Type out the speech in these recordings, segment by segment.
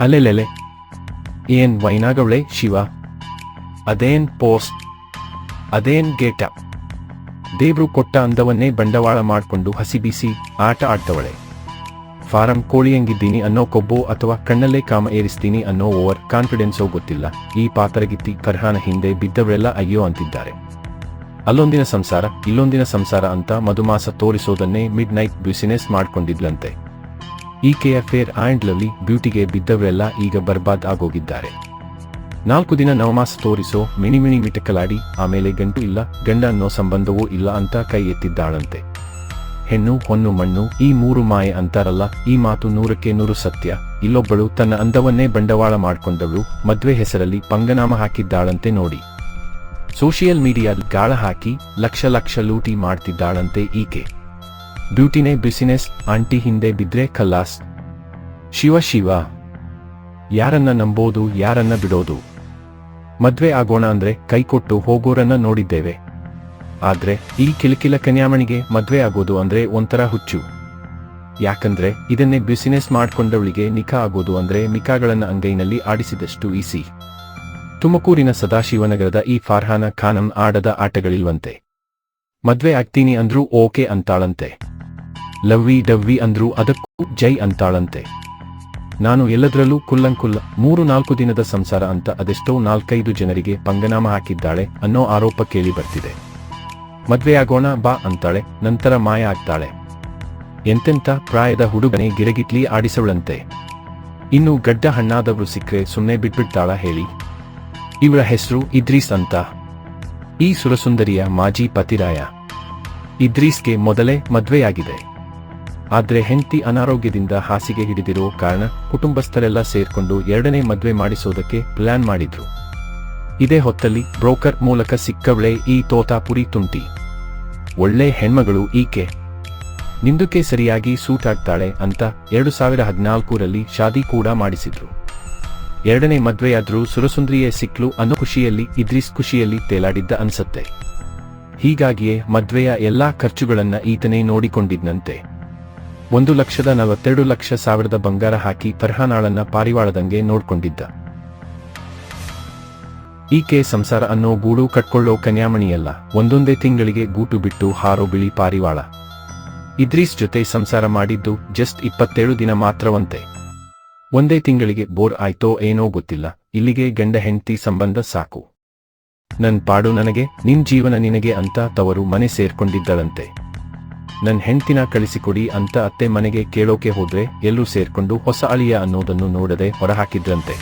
ಅಲೆಲೆಲೆ ಏನ್ ವೈನಾಗವಳೆ, ಶಿವ? ಅದೇನ್ ಪೋಸ್ಟ್ ಅದೇನ್ ಗೇಟ? ದೇವ್ರು ಕೊಟ್ಟ ಅಂದವನ್ನೇ ಬಂಡವಾಳ ಮಾಡ್ಕೊಂಡು ಹಸಿಬಿಸಿ ಆಟ ಆಡ್ತವಳೆ. ಫಾರಂ ಕೋಳಿಯಂಗಿದ್ದೀನಿ ಅನ್ನೋ ಕೊಬ್ಬು ಅಥವಾ ಕಣ್ಣಲ್ಲೇ ಕಾಮ ಏರಿಸ್ತೀನಿ ಅನ್ನೋ ಓವರ್ ಕಾನ್ಫಿಡೆನ್ಸೋ ಗೊತ್ತಿಲ್ಲ. ಈ ಪಾತರಗಿತ್ತಿ ಕರ್ಹಾನ ಹಿಂದೆ ಬಿದ್ದವರೆಲ್ಲ ಅಯ್ಯೋ ಅಂತಿದ್ದಾರೆ. ಅಲ್ಲೊಂದಿನ ಸಂಸಾರ, ಇಲ್ಲೊಂದಿನ ಸಂಸಾರ ಅಂತ ಮಧುಮಾಸ ತೋರಿಸೋದನ್ನೇ ಮಿಡ್ ನೈಟ್ ಬ್ಯುಸಿನೆಸ್ ಮಾಡ್ಕೊಂಡಿದ್ಲಂತೆ. ಈಕೆಯ ಫೇರ್ ಆ್ಯಂಡ್ ಲವ್ಲಿ ಬ್ಯೂಟಿಗೆ ಬಿದ್ದವರೆಲ್ಲ ಈಗ ಬರ್ಬಾದ್ ಆಗೋಗಿದ್ದಾರೆ. ನಾಲ್ಕು ದಿನ ನವಮಾಸ ತೋರಿಸೋ ಮಿಣಿ ಮಿಣಿ ಮಿಟಕಲಾಡಿ, ಆಮೇಲೆ ಗಂಟು ಇಲ್ಲ, ಗಂಡ ಅನ್ನೋ ಸಂಬಂಧವೂ ಇಲ್ಲ ಅಂತ ಕೈ ಎತ್ತಿದ್ದಾಳಂತೆ. ಹೆಣ್ಣು ಹೊನ್ನು ಮಣ್ಣು, ಈ ಮೂರು ಮಾಯೆ ಅಂತಾರಲ್ಲ, ಈ ಮಾತು ನೂರಕ್ಕೆ ನೂರು ಸತ್ಯ. ಇಲ್ಲೊಬ್ಬಳು ತನ್ನ ಅಂದವನ್ನೇ ಬಂಡವಾಳ ಮಾಡ್ಕೊಂಡವಳು, ಮದ್ವೆ ಹೆಸರಲ್ಲಿ ಪಂಗನಾಮ ಹಾಕಿದ್ದಾಳಂತೆ ನೋಡಿ. ಸೋಷಿಯಲ್ ಮೀಡಿಯಾ ಗಾಳ ಹಾಕಿ ಲಕ್ಷ ಲಕ್ಷ ಲೂಟಿ ಮಾಡ್ತಿದ್ದಾಳಂತೆ ಈಕೆ. ಬ್ಯೂಟಿನೇ ಬಿಸಿನೆಸ್, ಆಂಟಿ ಹಿಂದೆ ಬಿದ್ರೆ ಖಲ್ಲಾಸ್. ಶಿವ ಶಿವ. ಯಾರನ್ನ ನಂಬೋದು, ಯಾರನ್ನ ಬಿಡೋದು? ಮದ್ವೆ ಆಗೋಣ ಅಂದ್ರೆ ಕೈಕೊಟ್ಟು ಹೋಗೋರನ್ನ ನೋಡಿದ್ದೇವೆ. ಆದ್ರೆ ಈ ಕಿಲಕಿಲ ಕನ್ಯಾಮಣಿಗೆ ಮದ್ವೆ ಆಗೋದು ಅಂದ್ರೆ ಒಂಥರ ಹುಚ್ಚು. ಯಾಕಂದ್ರೆ ಇದನ್ನೇ ಬಿಸಿನೆಸ್ ಮಾಡ್ಕೊಂಡವಳಿಗೆ ನಿಖಾ ಆಗೋದು ಅಂದ್ರೆ ಮಿಕಾಗಳನ್ನ ಅಂಗೈನಲ್ಲಿ ಆಡಿಸಿದಷ್ಟು ಈಸಿ. ತುಮಕೂರಿನ ಸದಾಶಿವನಗರದ ಈ ಫಾರ್ಹಾನ ಖಾನಂ ಆಡದ ಆಟಗಳಿಲ್ವಂತೆ. ಮದ್ವೆ ಆಗ್ತೀನಿ ಅಂದ್ರೂ ಓಕೆ ಅಂತಾಳಂತೆ. ಲವ್ವಿ ಡವ್ವಿ ಅಂದ್ರೂ ಅದಕ್ಕೂ ಜೈ ಅಂತಾಳಂತೆ. ನಾನು ಎಲ್ಲದರಲ್ಲೂ ಕುಲ್ಲಂಕುಲ್ಲ. ಮೂರು ನಾಲ್ಕು ದಿನದ ಸಂಸಾರ ಅಂತ ಅದೆಷ್ಟೋ ನಾಲ್ಕೈದು ಜನರಿಗೆ ಪಂಗನಾಮ ಹಾಕಿದ್ದಾಳೆ ಅನ್ನೋ ಆರೋಪ ಕೇಳಿ ಬರ್ತಿದೆ. ಮದ್ವೆಯಾಗೋಣ ಬಾ ಅಂತಾಳೆ, ನಂತರ ಮಾಯ ಆಗ್ತಾಳೆ. ಎಂತೆಂಥ ಪ್ರಾಯದ ಹುಡುಗನೆ ಗಿರಗಿಟ್ಲಿ ಆಡಿಸವಳಂತೆ. ಇನ್ನು ಗಡ್ಡ ಹಣ್ಣಾದವರು ಸಿಕ್ಕರೆ ಸುಮ್ಮನೆ ಬಿಟ್ಬಿಡ್ತಾಳ ಹೇಳಿ. ಇವಳ ಹೆಸರು ಇದ್ರೀಸ್ ಅಂತ. ಈ ಸುರಸುಂದರಿಯ ಮಾಜಿ ಪತಿರಾಯ. ಇದ್ರೀಸ್ಗೆ ಮೊದಲೇ ಮದ್ವೆಯಾಗಿದೆ. ಆದ್ರೆ ಹೆಂಡತಿ ಅನಾರೋಗ್ಯದಿಂದ ಹಾಸಿಗೆ ಹಿಡಿದಿರೋ ಕಾರಣ ಕುಟುಂಬಸ್ಥರೆಲ್ಲ ಸೇರ್ಕೊಂಡು ಎರಡನೇ ಮದುವೆ ಮಾಡಿಸೋದಕ್ಕೆ ಪ್ಲಾನ್ ಮಾಡಿದ್ರು. ಇದೇ ಹೊತ್ತಲ್ಲಿ ಬ್ರೋಕರ್ ಮೂಲಕ ಸಿಕ್ಕವಳೆ ಈ ತೋತಾಪುರಿ ತುಂಟಿ. ಒಳ್ಳೆ ಹೆಣ್ಮಗಳು ಈಕೆ. ನಿಂದುಕೆ ಸರಿಯಾಗಿ ಸೂಟ್ ಆಗ್ತಾಳೆ ಅಂತ ಎರಡು ಸಾವಿರ ಹದಿನಾಲ್ಕರಲ್ಲಿ ಶಾದಿ ಕೂಡ ಮಾಡಿಸಿದ್ರು. ಎರಡನೇ ಮದ್ವೆಯಾದ್ರೂ ಸುರಸುಂದ್ರಿಯೇ ಸಿಕ್ಲು ಅನ್ನೋ ಖುಷಿಯಲ್ಲಿ ಇದ್ರಿಸ್ ಖುಷಿಯಲ್ಲಿ ತೇಲಾಡಿದ್ದ ಅನ್ಸತ್ತೆ. ಹೀಗಾಗಿಯೇ ಮದ್ವೆಯ ಎಲ್ಲಾ ಖರ್ಚುಗಳನ್ನ ಈತನೇ ನೋಡಿಕೊಂಡಿದ್ನಂತೆ. ಒಂದು ಲಕ್ಷದ ನಲವತ್ತೆರಡು ಲಕ್ಷ ಸಾವಿರದ ಬಂಗಾರ ಹಾಕಿ ಫರ್ಹಾನಾಳನ್ನ ಪಾರಿವಾಳದಂಗೆ ನೋಡ್ಕೊಂಡಿದ್ದ. ಈಕೆ ಸಂಸಾರ ಅನ್ನೋ ಗೂಡು ಕಟ್ಕೊಳ್ಳೋ ಕನ್ಯಾಮಣಿಯಲ್ಲ, ಒಂದೊಂದೇ ತಿಂಗಳಿಗೆ ಗೂಟು ಬಿಟ್ಟು ಹಾರೋ ಬಿಳಿ ಪಾರಿವಾಳ. ಇದ್ರೀಸ್ ಜೊತೆ ಸಂಸಾರ ಮಾಡಿದ್ದು ಜಸ್ಟ್ ಇಪ್ಪತ್ತೇಳು ದಿನ ಮಾತ್ರವಂತೆ. ಒಂದೇ ತಿಂಗಳಿಗೆ ಬೋರ್ ಆಯ್ತೋ ಏನೋ ಗೊತ್ತಿಲ್ಲ, ಇಲ್ಲಿಗೆ ಗಂಡ ಹೆಂಡತಿ ಸಂಬಂಧ ಸಾಕು. ನನ್ ಪಾಡು ನನಗೆ, ನಿನ್ ಜೀವನ ನಿನಗೆ ಅಂತ ತವರು ಮನೆ ಸೇರ್ಕೊಂಡಿದ್ದಳಂತೆ. ನನ್ ಹೆಂಡ್ತಿನ ಕಳಿಸಿಕೊಡಿ ಅಂತ ಅತ್ತೆ ಮನೆಗೆ ಕೇಳೋಕೆ ಹೋದ್ರೆ ಎಲ್ಲೂ ಸೇರ್ಕೊಂಡು ಹೊಸ ಅಳಿಯ ಅನ್ನೋದನ್ನು ನೋಡದೆ ಹೊರಹಾಕಿದ್ರಂತೆ.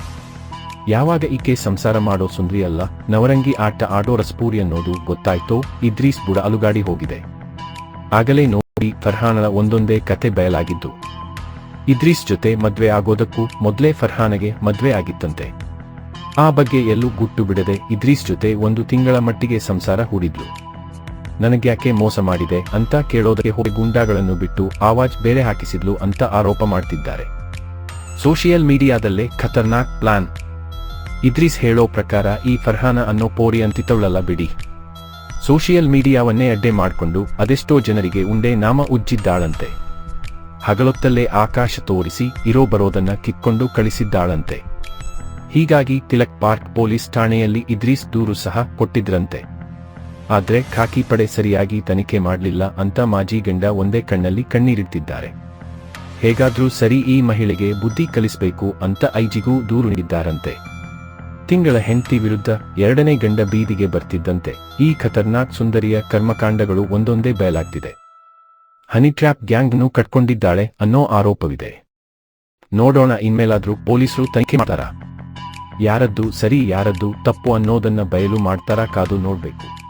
ಯಾವಾಗ ಈಕೆ ಸಂಸಾರ ಮಾಡೋ ಸುಂದ್ರಿ ಅಲ್ಲ, ನವರಂಗಿ ಆಟ ಆಡೋ ರಸ್ಪೂರಿ ಅನ್ನೋದು ಗೊತ್ತಾಯ್ತೋ, ಇದ್ರೀಸ್ ಬುಡ ಅಲುಗಾಡಿ ಹೋಗಿದೆ. ಆಗಲೇ ನೋಡಿ ಫರ್ಹಾನನ ಒಂದೊಂದೇ ಕತೆ ಬಯಲಾಗಿದ್ದು. ಇದ್ರೀಸ್ ಜೊತೆ ಮದ್ವೆ ಆಗೋದಕ್ಕೂ ಮೊದ್ಲೇ ಫರ್ಹಾನಗೆ ಮದ್ವೆ ಆಗಿತ್ತಂತೆ. ಆ ಬಗ್ಗೆ ಎಲ್ಲೂ ಗುಟ್ಟು ಬಿಡದೆ ಇದ್ರೀಸ್ ಜೊತೆ ಒಂದು ತಿಂಗಳ ಮಟ್ಟಿಗೆ ಸಂಸಾರ ಹೂಡಿದ್ಲು. ನನಗ್ಯಾಕೆ ಮೋಸ ಮಾಡಿದೆ ಅಂತ ಕೇಳೋದಕ್ಕೆ ಹೋಗಿ ಗುಂಡಾಗಳನ್ನು ಬಿಟ್ಟು ಆವಾಜ್ ಬೇರೆ ಹಾಕಿಸಿದ್ಲು ಅಂತ ಆರೋಪ ಮಾಡ್ತಿದ್ದಾರೆ. ಸೋಷಿಯಲ್ ಮೀಡಿಯಾದಲ್ಲೇ ಖತರ್ನಾಕ್ ಪ್ಲಾನ್. ಇದ್ರೀಸ್ ಹೇಳೋ ಪ್ರಕಾರ ಈ ಫರ್ಹಾನ ಅನ್ನೋ ಪೋರಿ ಅಂತಿತ್ತವಳಲ್ಲ ಬಿಡಿ. ಸೋಷಿಯಲ್ ಮೀಡಿಯಾವನ್ನೇ ಅಡ್ಡೆ ಮಾಡ್ಕೊಂಡು ಅದೆಷ್ಟೋ ಜನರಿಗೆ ಉಂಡೆ ನಾಮ ಉಜ್ಜಿದ್ದಾಳಂತೆ. ಹಗಲೊತ್ತಲ್ಲೇ ಆಕಾಶ ತೋರಿಸಿ ಇರೋ ಬರೋದನ್ನ ಕಿತ್ಕೊಂಡು ಕಳಿಸಿದ್ದಾಳಂತೆ. ಹೀಗಾಗಿ ತಿಲಕ್ ಪಾರ್ಕ್ ಪೊಲೀಸ್ ಠಾಣೆಯಲ್ಲಿ ಇದ್ರೀಸ್ ದೂರು ಸಹ ಕೊಟ್ಟಿದ್ರಂತೆ. ಆದ್ರೆ ಖಾಕಿ ಪಡೆ ಸರಿಯಾಗಿ ತನಿಖೆ ಮಾಡಲಿಲ್ಲ ಅಂತ ಮಾಜಿ ಗಂಡ ಒಂದೇ ಕಣ್ಣಲ್ಲಿ ಕಣ್ಣೀರಿಟ್ಟಿದ್ದಾರೆ. ಹೇಗಾದ್ರೂ ಸರಿ ಈ ಮಹಿಳೆಗೆ ಬುದ್ಧಿ ಕಲಿಸಬೇಕು ಅಂತ ಐಜಿಗೂ ದೂರು ನೀಡಿದ್ದಾರಂತೆ. ತಿಂಗಳ ಹೆಂಡತಿ ವಿರುದ್ಧ ಎರಡನೇ ಗಂಡ ಬೀದಿಗೆ ಬರ್ತಿದ್ದಂತೆ ಈ ಖತರ್ನಾಕ್ ಸುಂದರಿಯ ಕರ್ಮಕಾಂಡಗಳು ಒಂದೊಂದೇ ಬಯಲಾಗ್ತಿದೆ. ಹನಿಟ್ರ್ಯಾಪ್ ಗ್ಯಾಂಗ್ನು ಕಟ್ಕೊಂಡಿದ್ದಾಳೆ ಅನ್ನೋ ಆರೋಪವಿದೆ. ನೋಡೋಣ ಇನ್ಮೇಲಾದ್ರೂ ಪೊಲೀಸರು ತನಿಖೆ ಮಾಡ್ತಾರಾ? ಯಾರದ್ದು ಸರಿ ಯಾರದ್ದು ತಪ್ಪು ಅನ್ನೋದನ್ನ ಬಯಲು ಮಾಡ್ತಾರಾ ಕಾದು ನೋಡ್ಬೇಕು.